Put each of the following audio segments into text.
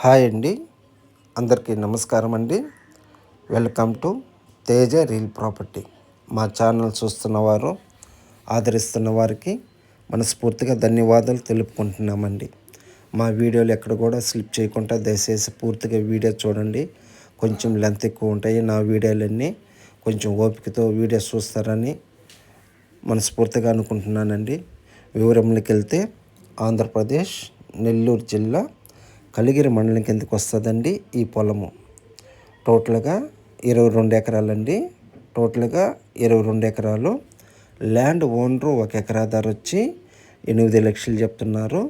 Hi అండి. అందరికీ నమస్కారం అండి. Welcome to Teja real property. మా ఛానల్ చూస్తున్న వారు ఆదరిస్తున్న వారికి మనస్ఫూర్తిగా ధన్యవాదాలు తెలుపుకుంటున్నామండి. మా వీడియోలు ఎక్కడ కూడా స్లిప్ చేయకుండా దయచేసి పూర్తిగా వీడియో చూడండి. కొంచెం లెంత్ ఎక్కువ ఉంటాయి. నా వీడియోలన్నీ కొంచెం ఓపికతో వీడియో చూస్తారని మనస్ఫూర్తిగా అనుకుంటున్నానండి. వివరంలోకి వెళ్తే ఆంధ్రప్రదేశ్ నెల్లూరు జిల్లా కలిగిరి మండలం కిందకి వస్తుందండి ఈ పొలము. టోటల్గా ఇరవై రెండు ఎకరాలండి. టోటల్గా ఇరవై రెండు ఎకరాలు. ల్యాండ్ ఓనరు ఒక ఎకరా ధర వచ్చి ఎనిమిది లక్షలు చెప్తున్నారు.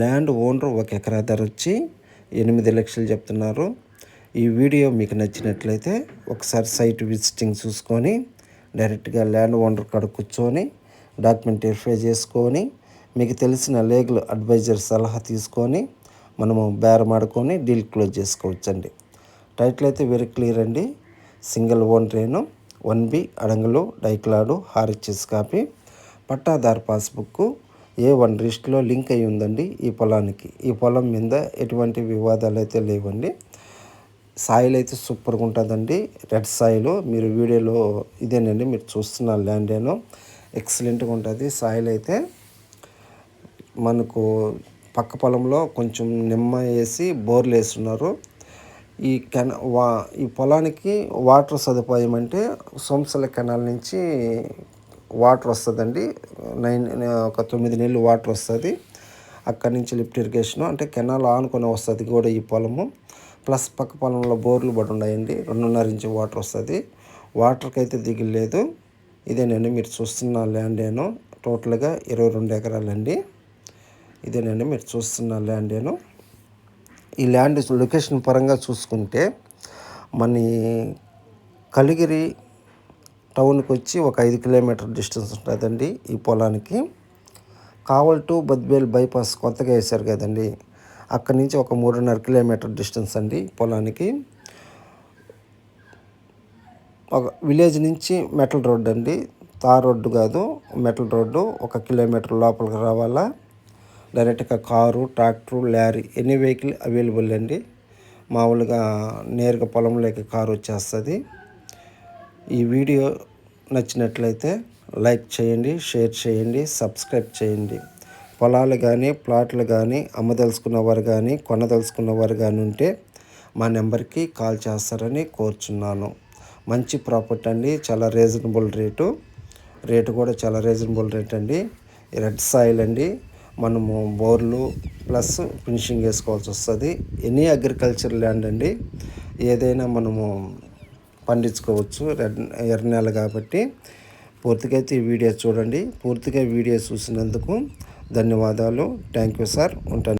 ల్యాండ్ ఓనరు ఒక ఎకరా ధర వచ్చి ఎనిమిది లక్షలు చెప్తున్నారు. ఈ వీడియో మీకు నచ్చినట్లయితే ఒకసారి సైట్ విజిటింగ్ చూసుకొని డైరెక్ట్గా ల్యాండ్ ఓనర్ కాడ కూర్చొని డాక్యుమెంట్ వెరిఫై చేసుకొని మీకు తెలిసిన లీగల్ అడ్వైజర్ సలహా తీసుకొని మనము బేరం ఆడుకొని డీల్ క్లోజ్ చేసుకోవచ్చండి. టైటిల్ అయితే వెరీ క్లియర్ అండి. సింగిల్ ఓన్ ట్రైను వన్ బి అడంగులు డైక్లాడు హారిచెస్ కాపీ పట్టాదారు పాస్బుక్ ఏ వన్ రిస్ట్లో లింక్ అయి ఉందండి ఈ పొలానికి. ఈ పొలం మీద ఎటువంటి వివాదాలు అయితే లేవండి. సాయిల్ అయితే సూపర్గా ఉంటుందండి. రెడ్ సాయిల్ మీరు వీడియోలో ఇదేనండి మీరు చూస్తున్న ల్యాండ్ ఏను. ఎక్సలెంట్గా ఉంటుంది సాయిల్ అయితే. మనకు పక్క పొలంలో కొంచెం నిమ్మ వేసి బోర్లు వేస్తున్నారు. ఈ కెన వా ఈ పొలానికి వాటర్ సదుపాయం అంటే సోంసల కెనాల్ నుంచి వాటర్ వస్తుందండి. నైన్ ఒక తొమ్మిది నీళ్ళు వాటర్ వస్తుంది. అక్కడి నుంచి లిఫ్ట్ ఇరిగేషన్ అంటే కెనాల్ ఆనుకొని వస్తుంది కూడా ఈ పొలము. ప్లస్ పక్క పొలంలో బోర్లు పడి ఉన్నాయండి. రెండున్నర ఇంచు వాటర్ వస్తుంది. వాటర్కి అయితే దిగులేదు ఇదేనండి మీరు చూస్తున్న ల్యాండ్ నేను. టోటల్గా ఇరవై రెండు ఎకరాలండి. ఇదేనండి మీరు చూస్తున్న ల్యాండ్ నేను. ఈ ల్యాండ్ లొకేషన్ పరంగా చూసుకుంటే మన కలిగిరి టౌన్కి వచ్చి ఒక ఐదు కిలోమీటర్ డిస్టెన్స్ ఉంటుందండి ఈ పొలానికి. కావల్ టు బద్బేల్ బైపాస్ కొత్తగా వేశారు కదండి. అక్కడి నుంచి ఒక మూడున్నర కిలోమీటర్ డిస్టెన్స్ అండి పొలానికి. ఒక విలేజ్ నుంచి మెటల్ రోడ్డు అండి. తార్ రోడ్డు కాదు మెటల్ రోడ్డు ఒక కిలోమీటర్ లోపలికి రావాలా. డైరెక్ట్గా car tractor lorry any vehicle available అండి. మామూలుగా నేరుగా పొలంలోకి కారు వచ్చేస్తుంది. ఈ వీడియో నచ్చినట్లయితే లైక్ చేయండి షేర్ చేయండి సబ్స్క్రైబ్ చేయండి. పొలాలు కానీ ప్లాట్లు కానీ అమ్మదలుచుకున్న వారు కానీ కొనదలుచుకున్న వారు కానీ ఉంటే మా నెంబర్కి కాల్ చేస్తారని కోరుచున్నాను. మంచి ప్రాపర్టీ అండి చాలా రీజనబుల్ రేటు. రేటు కూడా చాలా రీజనబుల్ రేట్ అండి. రెడ్ సాయిల్ అండి. మనము బోర్లు ప్లస్ ఫినిషింగ్ వేసుకోవాల్సి వస్తుంది. ఎనీ అగ్రికల్చర్ ల్యాండ్ అండి ఏదైనా మనము పండించుకోవచ్చు రెడ్ ఎర్ర నెల కాబట్టి. పూర్తిగా అయితే ఈ వీడియో చూడండి. పూర్తిగా వీడియో చూసినందుకు ధన్యవాదాలు. Thank you sir. ఉంటాను.